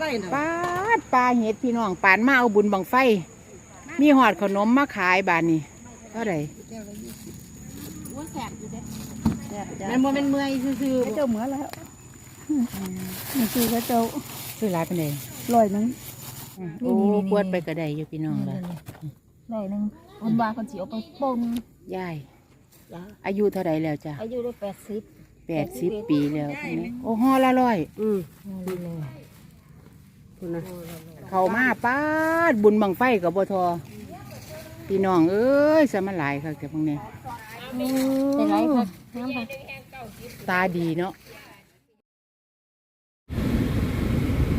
ไว้น่ะปาดปลาเห็ดพี่น้องปานมาเอาบุญบังไฟ มีหอดขนมมาขายบานนี้เท่าไหร่ว่าแสบอยู่เด้มันบ่แม่นเมื่อยซื่อเจ้าเหมือแล้วนี่คือพระเจ้าซื้อหลายเป็นไงลอยหนึงโอ้ปวดไปก็ได้อยู่พี่น้องละลอยหนึงคนว่าคนสิเอาไปปนยายอายุเท่าไหร่แล้วจ้ะอายุได้แปดสิบแปดสิบปีแล้วโอ้ห่อละร้อยๆอืม คุณนะเขามาป้าดบุญบังไฟกับบทอพี่น้องเอ้ยสมาหลายค่ะแกพวกนี้แต่ไรครับน้ำค่ะตาดีเนาะ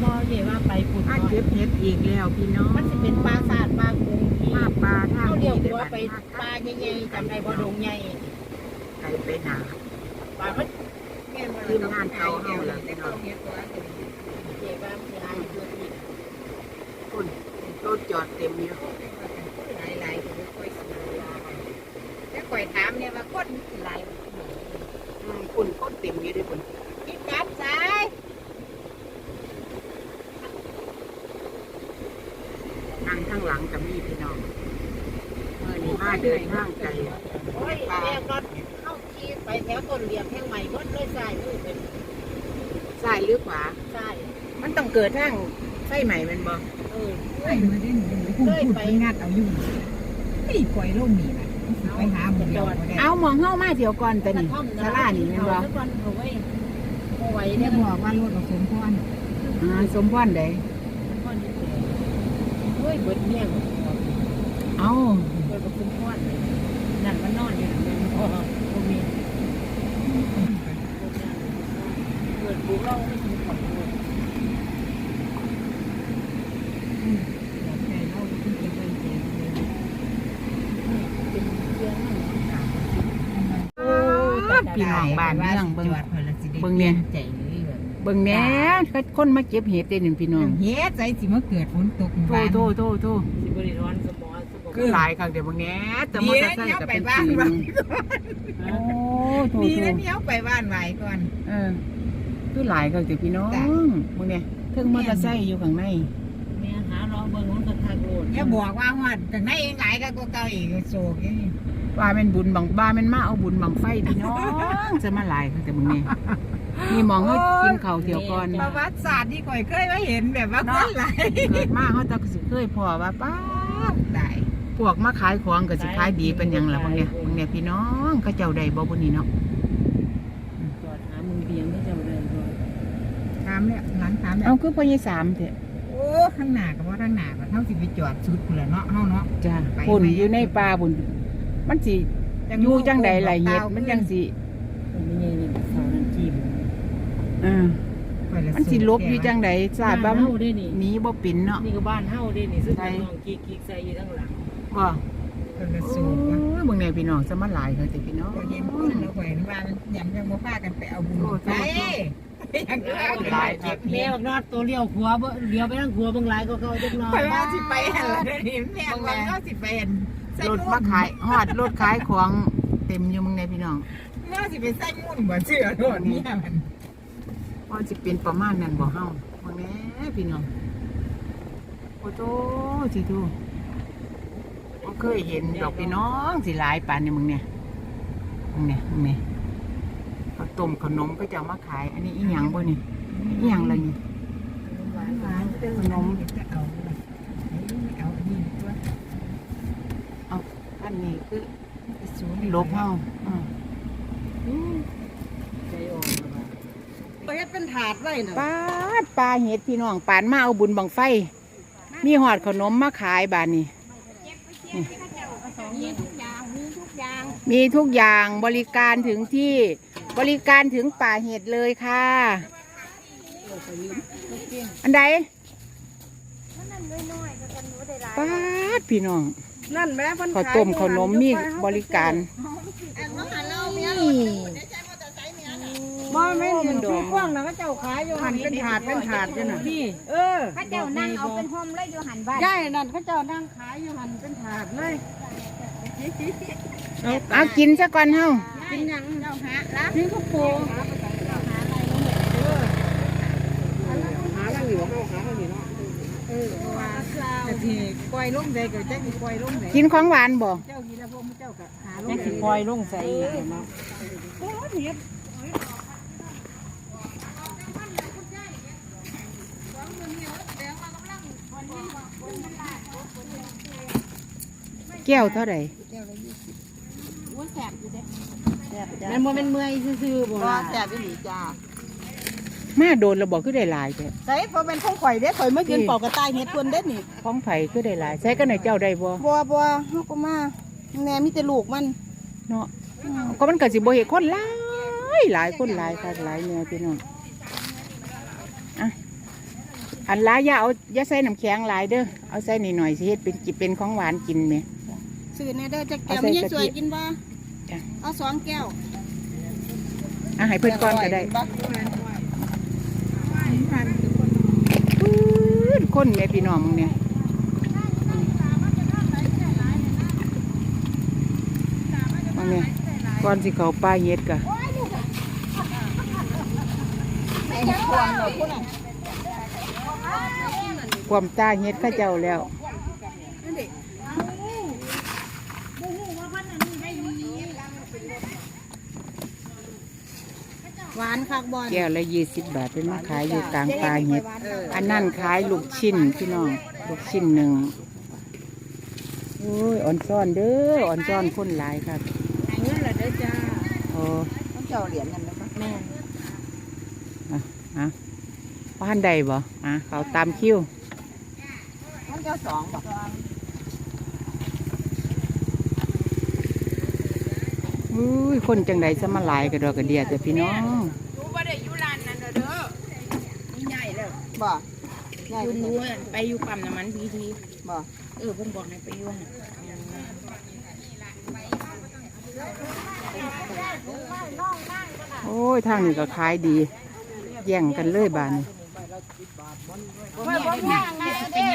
มอเนี่ยว่าไปปุ่นมาเก็บเห็ดอีกแล้วพี่น้อง มันสิเป็นปลาสาดปลากุ้งที่มาปลาทางเขาเรียกนี้ว่าไปปลาใหญ่ๆจำได้บ่ดงใหญ่ไก่ไปหนาปลามันทีมงานเขาเฮาล่ะพี่น้อง เจ๊ว่าสิหาอยู่ตัวนี้ คุณรถจอดเต็มอยู่หลายๆก็บ่ค่อยสิแล้วข่อยถามเนี่ยว่าคนหลายอืมคุณคนเต็มอยู่ด้วยคุณคิดจับสายทางข้างหลังกับมีพี่น้องเมื่อนี้มาเดินทางไกลโอ้ยแม่รถเข้าขี่ไปแถวต้นเหลี่ยมแห่งใหม่หมดเลยสายมือเป็นซ้ายหรือขวาสายมันต้องเกิดทางไฟใหม่แมันบ่เออไปมาได้หนูพูดพูดไปงัดเอาอยู่นี่ปล่อยลงนี่นะไปหาหมูเดียวบ่ได้เอาหมองเฮามาเที่ยวก่อนแต่นี่ศาลานี่แม่นบ่ทุกวันเอาไว้เอาไว้เนี่เนี่ยยบอกว่ารถกับสมพรอ่าสมพรใดพ่อนี่เฮ้ยเบิดเมี่ยงเอาเบิดกับคุณพ่อนั่นมันนอนอยู่นั่นพ่อตรงนี้เปิดบุกเราไม่ถึงของเลย ใช่เราที่จะไปเจอ เป็นเพื่อนนั่น โอ้ พี่น้องบ้านเมืองเบิ่ง เบิ่งเนี่ย ใจเลยแบบเบิ่งแหน่คนมาเก็บเห็ดเด้นี่พี่น้องเฮ็ดใจสิมาเกิดฝนตกโทโทโทโทสิบริร้อนสมองสมองคือหลายครั้งเดี๋ยวเบิ่งแหน่แต่มอเตอร์ไซค์ก็เป็นปีนึงโอ้โทดีโทนะเนี่ยไปบ้านไหวก่อน เออคือหลายครั้งเดี๋ยวพี่น้องจ้ะเบิ่งเนี่ยเทิงมอเตอร์ไซค์อยู่ข้างในแม่หาเราเบิ่งมันก็ทางโลดอย่าบอกว่าฮอดข้างในเองหลายก็เก่าอีกโศกอย่างนี้ ว่าแม่นบุญบังบ้าแม่นมาเอาบุญบังไฟพี่น้องจะมาหลายครั้งแต่เบิ่งแหน่นี่มองเฮากินข้าวเที่ยวก่อนประวัติศาสตร์ที่ข่อยเคยมาเห็นแบบว่าคนหลายเกิดมาเขาจะสิเคยพอว่าป้าดได้พวกมาขายของก็สิขายดีเป็นหยังล่ะบางเนี่ยบางเนี่ยพี่น้องเขาเจ้าใดบ่บุนี่เนาะจอดหามึงเบียงก็จะเลยบ่ถามเนี่ยหลังถามเนี่ยเอาคือพ่อใหญ่สามเถอะโอ้ข้างหน้าก็ว่าข้างหน้าก็เท่าสิไปจอดสุดพุ่นละเนาะเฮาเนาะจ้าไปพุ่นไหมอยู่ในป่าบุญ มันสิอยู่จังใดล่ะเฮ็ดมันจังสิมันไม่ใช่นี่สาวนั่นจีบเออมันสิลบอยู่จังใดทราบว่าบ้านเฮาได้นี่หนีบ่เป็นเนาะนี่ก็บ้านเฮาได้นี่ซึ่งน้องกิ๊กๆใส่อยู่ทั้งหลังบ่คนละโอ้สูตรว่ะยบางเนี่ยพี่น้องจะมาหลายเขาแต่พี่น้องพอเห็นคนแล้วข่อยว่ามันยำยังบ่พากันไปเอาบุญไปยังก็เอาไปเก็บแม่เฮ็ดบอกนอดตัวเลี้ยวขวาบ่เลี้ยวไปทางขวาเบิ่งหลายก็เข้าจักหน่อยข่อยว่าสิไปหั่นล่ะเดี๋ยวนี้แม่ว่าก็สิไปหั่น ใส่รถมาขายฮอดรถขายของเต็มอยู่บางเนี่ยพี่น้องน่าสิไปใส่มุ่นบ่เชื่อโดดเนี่ยมันว่าสิเป็นประมาณนั้นบ่เฮาบางเนี่ยพี่น้องโอ้โตสิดูบ่เคยเห็นดอกพี่น้องสิหลายปานนี่มึงเนี่ยมึงเนี่ยมึงเนี่ยข้าวต้มขนมก็จะเอามาขาย อันนี้อีหยังบ่นี่อีหยังล่ะนี่หวานหวานขนมจะเอาล่ะเอาอันนี้ตัว อั นนี้คือสูงลบเฮาอืมใจอ่อนไปเฮ็ดเป็นถาดไว้น่ะปาดปลาเห็ดพี่น้องปานมาเอาบุญบังไฟ มีหอดขนมมาขายบานนี้ มีทุกอย่าง มีทุกอย่าง มีทุกอย่างบริการถึงที่บริการถึงป่าเห็ดเลยค่ะ อันใดนั่นน้อยๆก็กันหนูได้หลายปาดพี่น้อง นั่นแม่เพิ่นข้าวต้มขนมมีบริการนี่บ่แม่นเห็นทุกกว้างนะเขาเจ้าขายอยู่หันเป็นถาดเป็นถาดอยู่น่ะนี่เออพระเจ้านั่งเอาเป็นโฮมเลยอยู่หันบ้านย่ายนั่นเขาเจ้านั่งขายอยู่หันเป็นถาดเลยเอากินซะก่อนเฮากินหยังเจ้าหาละกินข้าวโพดหาอะไรอยู่ เฮาหาอะไรอยู่สิปล่อยลงใดก็จักสิปล่อยลงใดกินของหวานบ่เจ้ากินแล้วพวกเจ้าก็หาลจังกสิปล่อยลงใส่อีกเนาะแก้วเท่าไหร่นั่นบ่แม่นเมื่อยซื่อๆบ่ว่าล่ะแซ่บอีหลีจ้า มาโดนเราบอกคือได้หลายแท้ใส่พอเป็นของข่อยเด้ข่อยมายืนปอกกระต่ายเฮ็ดเพิ่นเด้นี่ของไผคือได้หลายใส่ก็ในเจ้าได้บ่บัวบัวเฮาก็มาแหน่มีแต่ลูกมันเนาะก็มันก็สิบ่เห็นคนหลายหลายคนหลายค่ะหลายเนี่ยพี่น้องอะอันหลายอย่าเอาอย่าใส่น้ำแข็งหลายเด้อเอาใส่นิดหน่อยสิเฮ็ดเป็นกิเป็นของหวานกินแหมซื้อแน่เด้อจักแก้วเอาใส่มียังกะทิสวยกินบ่จ้ะเอาสองแก้วอะให้เพิ่นก่อนก็ได้บ่ปื้น คนแม่พี่น้องมึงเนี่ยมึงเนี่ยก่อนสิเขาป้าเฮ็ดกะไอ้พวงเนาะพุ่นน่ะความตาเฮ็ดเข้าเจ้าแล้ว หวานคักบ่แก้วละยี่สิบบาทเป็นมาขายอยู่กลางปลาเห็ดอันนั่นขายลูกชิ้นพี่น้องลูกชิ้นหนึ่งโอ้ยอ่อนซ่อนเด้ออ่อนซ่อนคนหลายครับเงินละเด้อจ้าโอ้ต้องเจ้าเหรียญนั่นนะแม่อะอะบ้านใดบ่อะเขาตามคิวต้องเจ้าสองบ่ อุ้ยคนจังใดสมาหลายกระดอกกระเดียแต่พี่น้องรู้ว่าได้อยู่ร้านนั้นเด้อเด้อนี่ใหญ่แล้วบ่ใหญ่อยู่บ่รู้อะไปอยู่ปั๊มน้ำมันพีทีบ่เออเพิ่นบอกให้ไปอยู่หั่นโอ้ยทางนี้ก็ขายดี แย่งกันเลยบานนี้บ่บ่ยากนะเด้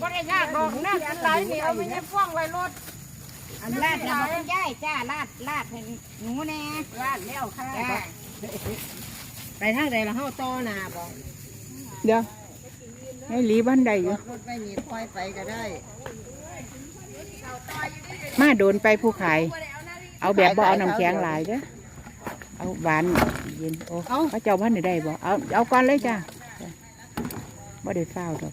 บ่ได้ยากดอกนะอันไหลนี่เอาไปในฟ้องไว้รถ อันลาดนะบ่ได้จ้าลาดลาดให้หนูแน่ลาดแล้วค่ะจ้าไปทางใดละเฮาต่อหนาบ่เดี๋ยวให้หลีบ้านใดอยู่ รถไปนี่ค่อยไปก็ได้มาโดนไปผู้ขาย เอาแบบบ่เอาน้ำแข็งหลายเด้อเอาหวานเย็นโอ้เขาเจ้าพันได้บ่เอาเอาก่อนเลยจ้าบ่ได้เฝ้าดอก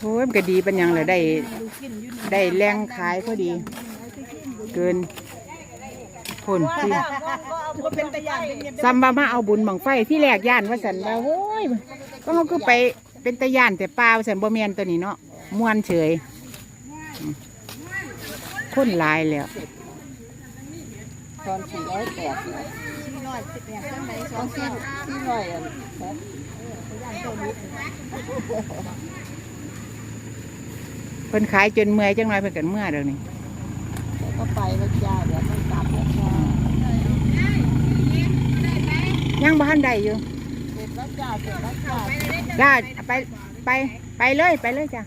โอ้ยมันก็ดีเป็นหยังเลยได้ ได้แรงขายพอดี เกินคนที่บ่เป็นตะยานเป็นเฮ็ดซัมบามาเอาบุญบังไฟที่แรกย่านว่าสันว่าโอ้ยก็เขาคือไปเป็นตะย่านแต่เปล่าสันบ่แมนตัวนี้เนาะมวนเฉยอืมคนหลายแล้วตอน480 480จังได๋2 400อัน เพิ่นขายจนเมื่อยจังหน่อยเพิ่นกันเมื่อเดี๋ยวนี้ก็ไปแล้วจ้าเดี๋ยวมันกลับแล้วจ้ายังบ้านใดอยู่เสร็จแล้วจ้าเสร็จแล้วจ้าจ้าไปไปไปเลยไปเลยจ้า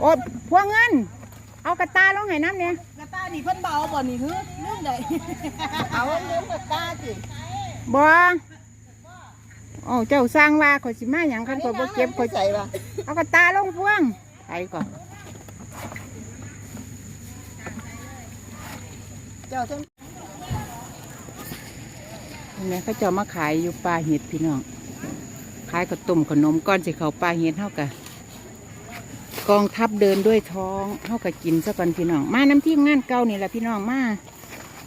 โอ้พวงเงิน เอากระตาลงให้น้ำเนี่ยกระต้านี่เพิ่นเบาบ่นี่คือเรื่องใดเอาเรื่องกระต้าสิบ่โอ้เจ้าสร้างว่าขอยสิมาหยังคันขอยบ่เก็บขอยใส่ป่ะเอากระตาลงพวงไปก่อน เจ้าต้องเห็นไหมเขาเจะมาขายอยู่ปลาเห็ดพี่น้องขายข้าวต้มขนมก้อนสิเขาปลาเห็ดเท่ากับกองทัพเดินด้วยท้องเท่ากับกินซะก่อนพี่น้อง มาน้ำทีมงานเก่านี่แหละพี่น้องมา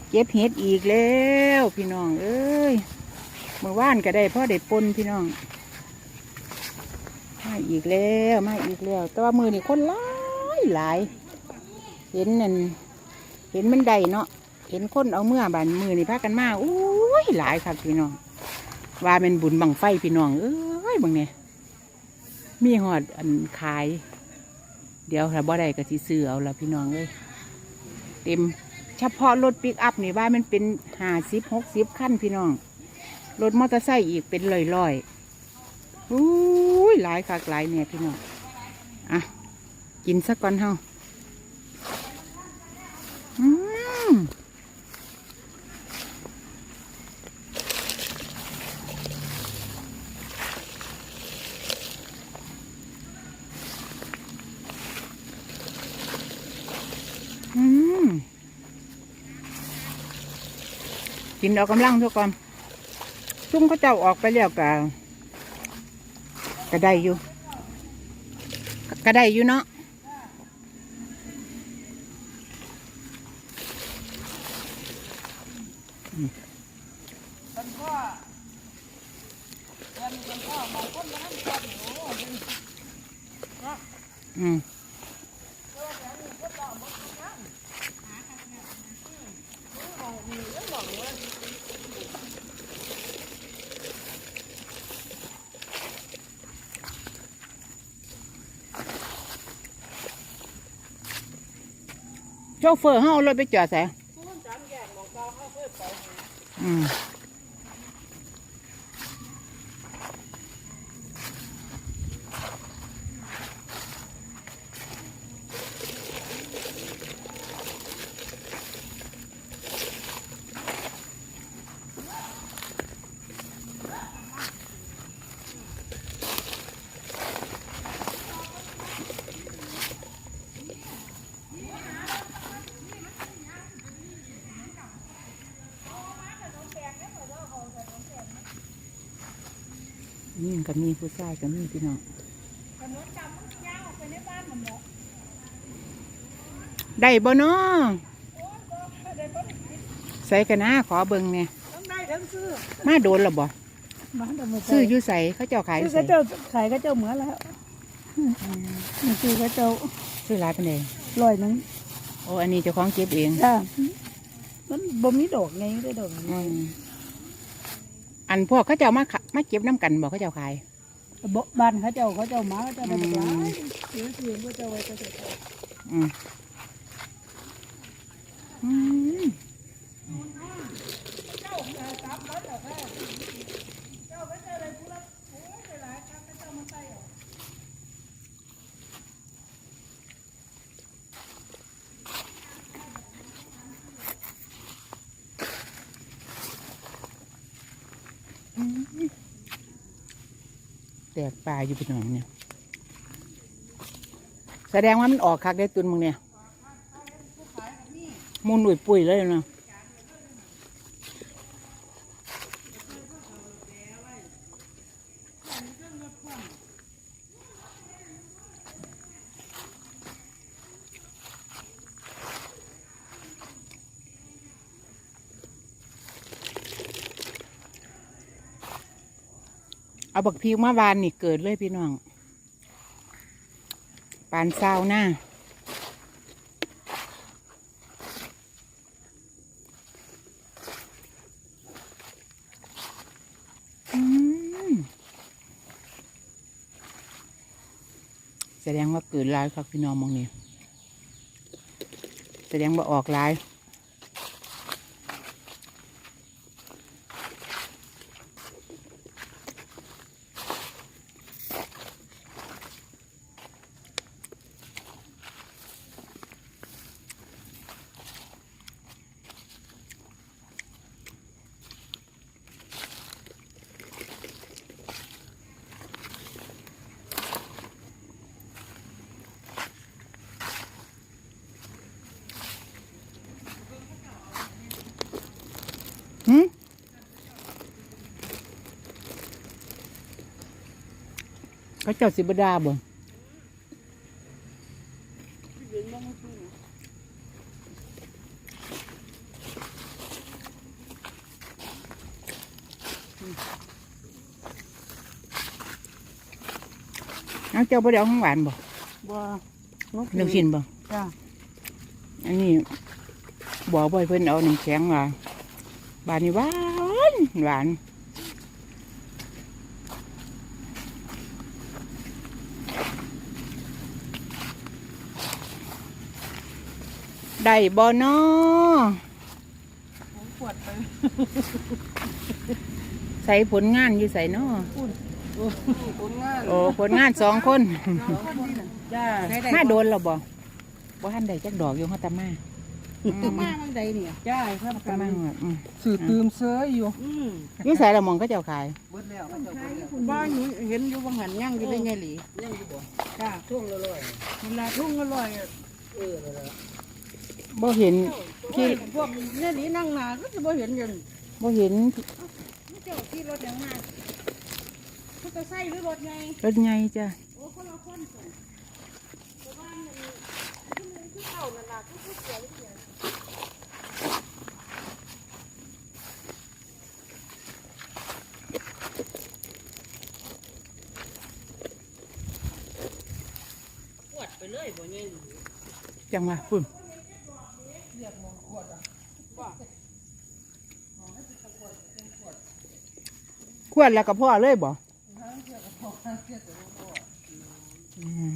เก็บเห็ดอีกแล้วพี่น้อง เอ้ยเมื่อว่านก็ได้พ่อได้ปนพี่น้องมาอีกแล้วมาอีกแล้ว แต่ว่ามือนี่คนหลายหลาย เห็นนั่นเห็นมันได้เนาะ เห็นคนเอาเมื่อบานมือนี่พากันมาอุ้ยหลายครับพี่น้องว่าเป็นบุญบังไฟพี่น้องเอ้ยบางเนี่ยมีหอดอันขาย เดี๋ยวถ้าบ่ได้ก็สิซื้อเอาละพี่น้องเลยเต็มเฉพาะรถปิกอัพนี่ว่ามันเป็นห้าสิบหกสิบขั้นพี่น้องรถมอเตอร์ไซค์อีกเป็นลอยลอยอุ้ยหลายคักหลายเนี่ยพี่น้องอะกินสักก่อนเฮาอืม กินออกกำลังทุกคนซุ่มเขาเจ้าออกไปแล้วกะก็ได้อยู่ก็ก็ได้อยู่เนาะ โชเฟอร์เฮาเอารถไปจอดใส่อืมนี่ ก็มีผู้ชายก็มีพี่น้องได้บ่เนาะใส่กันนะขอเบิ่งเนี่ยทั้งได้ทั้งซื้อมาโดนหรอบ่มาแต่ไม่ซื้ออยู่ใส่เขาเจ้าขายอซื้อยู่ก็ใส่เจ้าขายก็เจ้าเหมือนแล้วนี่ซื้อก็เจ้าซื้อหลายเป็นเองลอยหนึงโอ้อันนี้เจ้าของเก็บเองจ้ามันบ่มีดอกไงได้ดอกอืมอันพวกเขาเจ้ามาขะ มาเก็บน้ำกันบอกเขาเจ้าขายบ่บ้านเขาเจ้าเขาเจ้ามาเขาเจ้าได้ดอกหลายซื้อซื้อก็เจ้าไว้ก็เจ้าอืมอืม กปลาอยู่พี่น้องเนี่ย แสดงว่ามันออกคักได้ตุนมึงเนี่ยมูนอุ่ยปุ๋ยเลยเนาะ เอาบักพีกมาวานนี่เกิดเลยพี่น้องปานซาหน้าแสดงว่าเกิดลายครับพี่น้องมองนี่แสดงว่าออกลาย เขาเจ้าสิบดาบ่เอาเจ้าบ่ได้เอาของหวานบ่บ่นกเลือกชิ้นบ่จ้าอันนี้บอกบ่อยเพิ่นเอาน้ำแข็งมาบานนี้หวานหวาน ได้บ่นอปวดไปใส่ผลงานอยู่ใส่นอผลงานโอ้ผลงานสองคนจ้ามาโดนเราบ่บ่ทันได้จักดอกอยู่เฮาตามามาทางใดเนี่ยจ้าครับตามาอืมสื่อตืมเสืออยู่อืมอยู่ใส่ละหมองก็เจ้าขายเบิดแล้วเขาเจ้าเบิดแล้วบ้านนี้เห็นอยู่บางหันย่างอยู่ได้ไงหลียังอยู่บ่จ้าช่วงละร้อยเวลาทุ่งอร่อยอะเออนั่นแหละ บ่เห็นที่พวกเนี่ยหลีนั่งหนาก็จะบ่เห็นอยันบ่เห็นเจ้าที่รถยังมาเขาจะใส่หรือรถไงรถไงจ้ะโอ้คนละคนสิแต่ว่ามันที่นึงที่เก่านั่นล่ะที่ผู้เสียเสียจังหวะปุ่น ขวดแล้วก็พ่อเลยบ่อืม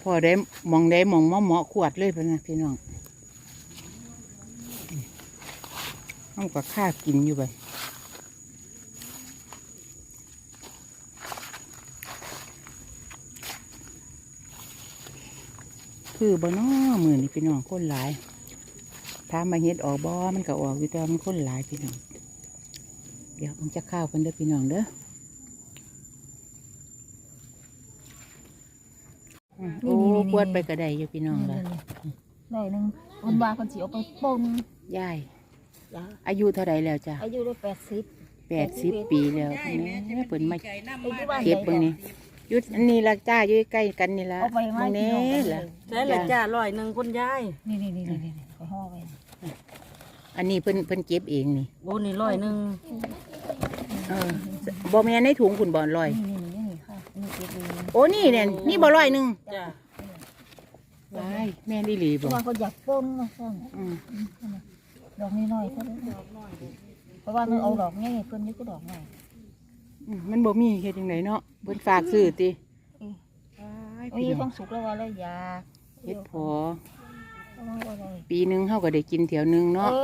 พอได้มองได้มองหมอหมอขวดเลยพะนะพี่น้องเอากับข้ากินอยู่ไปคือบ่น้อมือนี่พี่น้องคนหลาย ถ้ามมาเฮ็ดออกบ่มันก็ออกอยู่แต่ว่ามันคนหลายพี่น้องเดี๋ยวผมจะข้าวกันเด้อพี่น้องเด้ออืมโอ้ควรไปกระไดอยู่พี่น้องละได้หนึ่งคนว่าคนสิเอาไปปนยายอายุเท่าไรแล้วจ้ะอายุได้แปดสิบแปดสิบปีแล้วแม่เปิ่นมาไก่น้ำอายุมาบ้านเก็บเบิ่งนี่อยุดอันนี้ละจ้าอยู่ใกล้กันนี่ละเอาไปไว้เบิ่งที่แน่น้องกันล่ะใช่ละจ้าร้อยหนึ่งคนยายนี่นี่นี่นี่ไปห่อไป อันนี้เพิ่นเพิ่นเก็บเองนี่โอ้นี่ร้อยหนึ่งเออบ่แม่นในถุงคุณบ่ลอย นี่นี่นี่ค่ะนี่เก็บเองโอ้นี่เนี่ยนี่บ่ร้อยหนึ่งจ้าว้ายแม่นดีหลีเพบ่ราะว่าเขาอยากปนมาสั่นอืมดอกน้อยๆเขาเลยเพราะว่ามันเอาดอกง่ายเพิ่นนี่ก็ดอกง่ายอืมมันบ่มีเฮ็ดจังไดเนาะเพิ่นฝากซื้อติอืมว้ายโอ้ยพี่น้ต้อองงสุกแล้วว่าแล้วยาเฮ็ดพอ ปีหนึงเฮาก็ได้กินแถวหนึงเอเนาะอ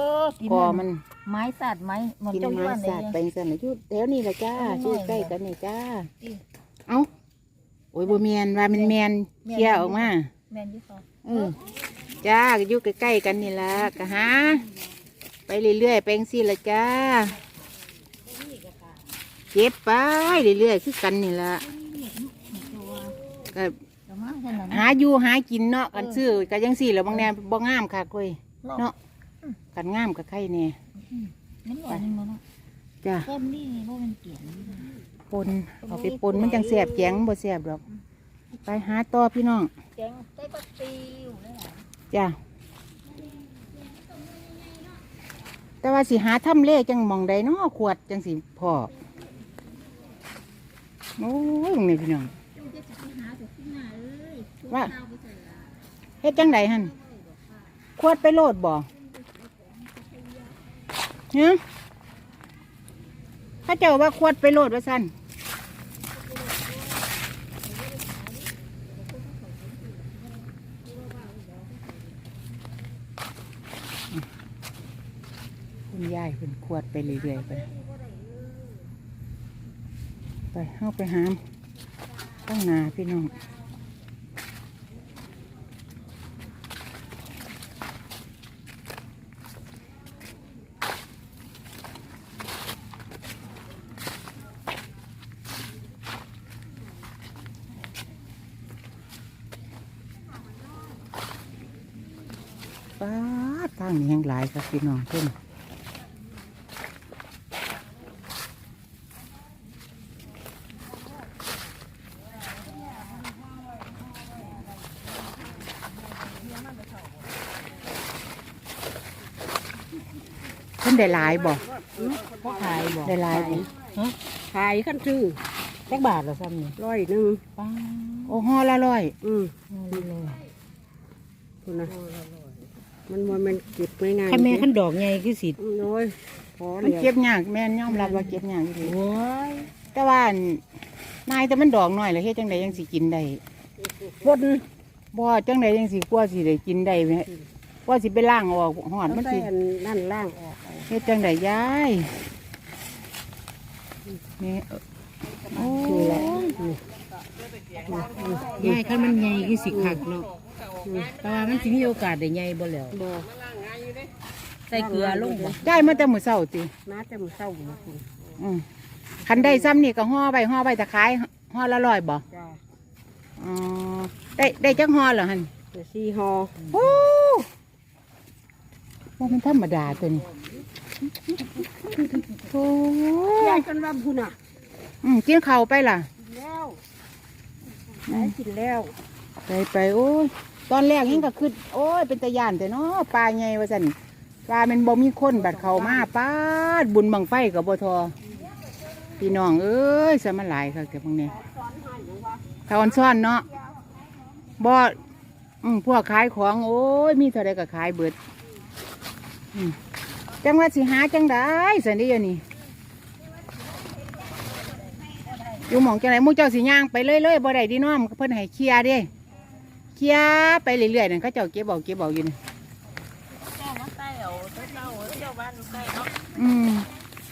กินพอมันไม้สัตว์ไม้มันกินเจ้าไม้บ้านสาดไปเลยซั่นน่ะอยู่แถวนี้ล่ะจ้าเอาหน่อยชื่อใกล้กันนี่จ้าอีเอ้าโอ้ยบ่แม่นว่ามันแม่นแม่นเคลียร์ออกมา แม่นอยี่ค่ะเออจ้าก็อยู่ใกล้ๆกันนี่ล่ะก็หาไปเรื่อยๆไปจังซี่ล่ะจ้าเก็บไปเรื่อยๆคือกันนี่ล่ะก็ แต่มาขนาดหาอยู่หากินเนาะกันซื้อก็ยังสี่แล้วบางแนบ่งามค่ะก้ยเนาะกันงามกับใครแน่มันหน่อยนึงแล้วเนาะจ้าแก้มนี่ว่ามันเกี่ยนปนเอาไปปนมันจังแสบแจงบ่แสบดอก ไปหาต่อพี่น้องแกงใส่ปลาติวเลยล่ะจ้าแต่ว่าสิหาถ้ำเลขจังหมองใดเนาะขวดจังสิพ่อโอ้ยนี่พี่น้อง ว่าเฮ็ดจังใดหั่นขวดไปโลดบ่เนาะถ้าเจ้าว่าขวดไปโลดว่าสั่นคุณยายเป็นขวดไปเรื่อยๆไปไปเข้าไปหามตั้งหนาพี่น้อง ป้าดทางนี้แห่งหลายครับพี่น้องเพิ่นเพิ่นได้หลายบ่พ่อขายบอกได้หลายบ่ขายขั้นซื้อจักบาทละซ้ำนี่ร้อยหนึ่งป้าดโอ้ห่อละร้อยอืมคุณนะ มันมันมันเก็บง่ายๆขั้นแม่ขั้นดอกไงคือสิอืมโอ้ยพอมันแล้วเก็บยากแม่นยอมรับว่าเก็บยากอยู่ดีโอ้ยแต่ว่าอั่นนายแต่มันดอกน้อยแล้วเฮ็ดจังไดยังสิกินได้ปนบ่จังไดยังสิกว่าสิได้กินได้แม่กว่าสิไปล้างออกหอดมัมันนใส่สิอันนั่นล่างออกเอาเฮ็ดจังไดยายนี่โอ้นี่แหละยายขั้นมันไงคือสิคักเนาะ แต่ว่ามันสิมีโอกาสได้ไงบ่แล้วบ่ใส่เกลือลงบ่ได้มาแต่มื้อเช้าติมาแต่มื้อเช้าบ่คุณอืมคันได้ซ้ำนี่ก็ห่อใบห่อใบตะไคร้ห่อละร้อยบ่จ้าอ๋อได้ได้จักห่อเหรอหั่นเดี๋ยวสี่ห่อโอ้ว่ามันธรรมดาตัวนี้โอ้ยายกันว่าบุญอะอืมกินข้าวไปล่ะแล้วยายกินแล้ว ไปไปโอ้ยตอนแรกยังก็คือโอ้ยเป็นตะยานแต่เนาะปลาไงว่าสันปลามันบ่มีคนบัดเขามาป้าดบุญบังไฟกับบทอพี่น้องเอ้ยสมาหลายค่ะแกพวกนี้ถ้าอ่อนซ่อนเนาะบ่อพวกขายของโอ้ยมีเท่าใดก็ขายเบิดจังว่าสิหาจังได้สันเดียวนี่อยู่หมองจังไหนมู่เจ้าสิย่างไปเรื่อยบ่ได้ดีน้อมเพิ่นให้เคลียร์ด้ เคลียร์ไปเรื่อยๆนั่นเขาเจ้าเก็บเอาเก็บเอาอยู่นี่เจ้ามาใต้เอาเจ้าเจ้าเจ้าบ้านใต้เนาะอืม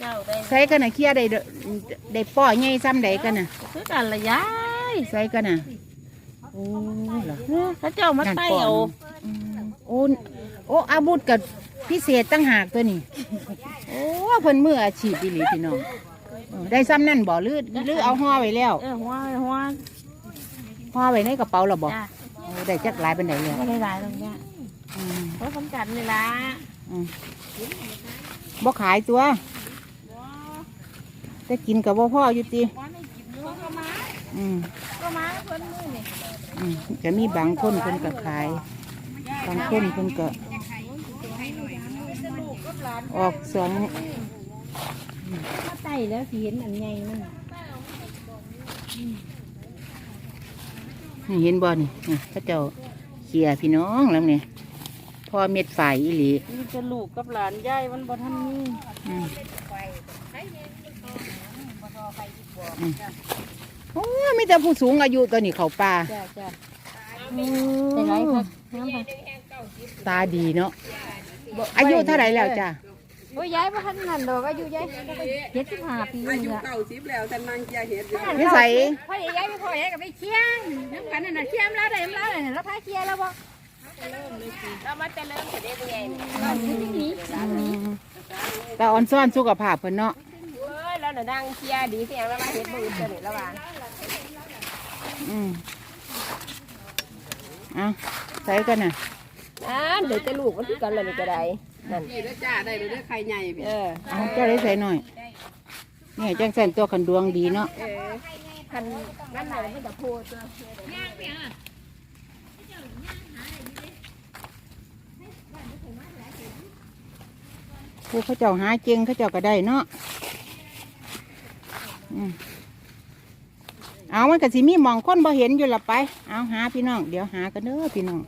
เจ้าได้ใส่กันน่ะเคลียร์ได้เด้อได้ป้อใหญ่ซ้ำใดกันน่ะคือกันละยายใส่กันน่ะโอ้เหรอเขาเจ้ามาใต้เอาอืมโอ้โอ้อาบุธกับพิเศษตั้งหากตัวนี้ โอ้เพิ่นมืออาชีพอีหลีพี่น้องเออได้ซ้ำนั่นบ่หรือหรือเอาห่อไว้แล้วเออหัวหัวห่อไว้ในกระเป๋าแล้วบ่จ้าโอ้ได้จักหลายปานใดแล้วไม่ได้หลายหรอกเนี่ยอืมเพราะสำคัญนี่ละอืมบ่ขายตัวแต่กินกับบ่พ่ออยู่ติว่าไม่กินอยู่ก็มาอืมก็มาเพิ่นมือนี่อืมจะมีบางคนเพิ่นก็ขาย บางคนเพิ่นก็ออกสองมาใต้แล้วสิเห็นอันใหญ่มันนี่ เห็นบ่นี่นี่เขาเจ้าเขี่ยพี่น้องแล้วเนี่ยพ่อเม็ดฝ่ายอีหลีมีจะลูกกับหลานยายมันบ่ทันมีอืมอืมโอ้มีแต่ผู้สูงอายุตัวนี้เขาป่าจ้าจ้าได้ไรครับน้ำค่ะตาดีเนาะอายุเท่าไหร่แล้วจ้ะ โอ้ยยายบ่ทันนั่นดอกอายุยายเจ็ดสิบห้าปีอานี่ยุละเก้าสิบแล้วแต่นางเจียเห็ดอยู่นิสัย พ่อใหญ่ยายไปพ่อใหญ่กับไปเชียงน้ำกันนั่นน่ะเชียมแล้วได้น้ำแล้วเนี่ยแล้วพาเชียแล้วบ่เรามาแต่เริ่มแต่เด็กใหญ่อืมตาอ่อนซ่อนสุขภาพเพิ่นเนาะเอ้ยเราน่ะดังเชียร์ดีเสียงแล้วมาเห็ดมือเสนิทแล้วว่าอืมเอาใส่กันน่ะอ่าเดี๋ยวจะลูกมันคือกันเลยนี่ก็ได้ นั่นนี่เด้อจ้าได้เด้อไข่ใหญ่พี่เออเอาเจ้าได้ใส่หน่อยนี่จังสันตัวขันดวงดีเนาะเออคันนั่นไหนมันจะโพดตัวผู้เขาเจ้าหาเจงเขาเจ้าก็ได้เนาะอืมเอามันก็สิมีหมองคนบ่เห็นอยู่ละไป เอาหาพี่น้อง เดี๋ยวหากันเด้อพี่น้อง